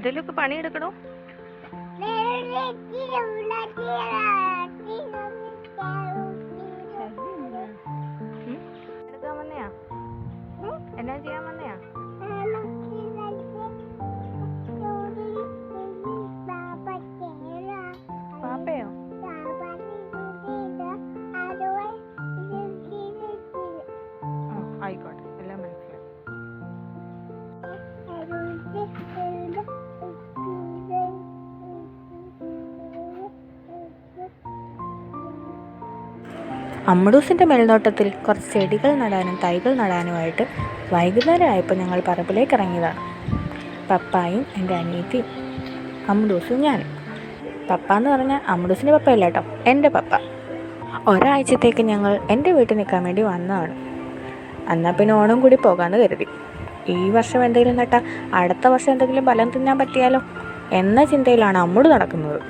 എന്തെങ്കിലുമൊക്കെ പണിയെടുക്കണോ? എന്നാ ചെയ്യാൻ വന്നയാ? അമ്മടൂസിന്റെ മേൽനോട്ടത്തിൽ കുറച്ച് ചെടികൾ നടാനും തൈകൾ നടാനുമായിട്ട് വൈകുന്നേരം ആയപ്പോൾ ഞങ്ങൾ പറമ്പിലേക്ക് ഇറങ്ങിയതാണ്. പപ്പായും എന്റെ അനിയത്തിയും അമ്മഡൂസും ഞാനും. പപ്പ എന്ന് പറഞ്ഞാൽ അമ്മഡൂസിന്റെ പപ്പ അല്ല കേട്ടോ എന്റെ പപ്പ. ഒരാഴ്ചത്തേക്ക് ഞങ്ങൾ എന്റെ വീട്ടിൽ നിൽക്കാൻ വേണ്ടി വന്നതാണ്. എന്നാൽ പിന്നെ ഓണം കൂടി പോകാമെന്ന് കരുതി. ഈ വർഷം എന്തെങ്കിലും നട്ടാൽ അടുത്ത വർഷം എന്തെങ്കിലും ബലം തിന്നാൻ പറ്റിയാലോ? എന്ന ചിന്തയിലാണ് അമ്മൂട് നടക്കുന്നത്.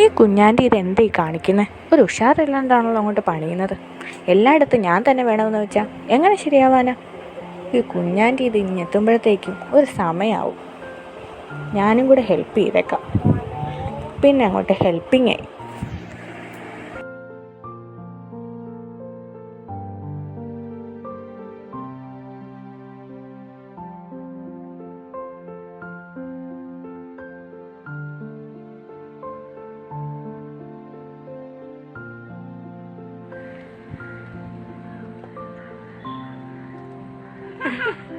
ഈ കുഞ്ഞാന്റെ ഇത് എന്താ ഈ കാണിക്കുന്നത് ഒരു ഉഷാറില്ലാണ്ടാണല്ലോ അങ്ങോട്ട് പണിയുന്നത്. എല്ലായിടത്തും ഞാൻ തന്നെ വേണമെന്ന് വെച്ചാൽ എങ്ങനെ ശരിയാവാനാ? ഈ കുഞ്ഞാന്റെ ഇത് ഇനി എത്തുമ്പോഴത്തേക്കും ഒരു സമയമാവും ഞാനും കൂടെ ഹെൽപ്പ് ചെയ്തേക്കാം. പിന്നെ അങ്ങോട്ട് ഹെൽപ്പിംഗ് ആയി.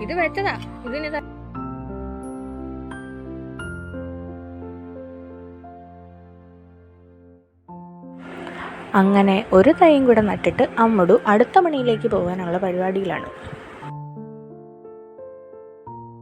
ഇത് വെച്ചതാ. ഇതിനിതാ. അങ്ങനെ ഒരു തൈയും കൂടെ നട്ടിട്ട് അമ്മടു അടുത്ത മണിയിലേക്ക് പോകാനുള്ള പരിപാടിയിലാണ്.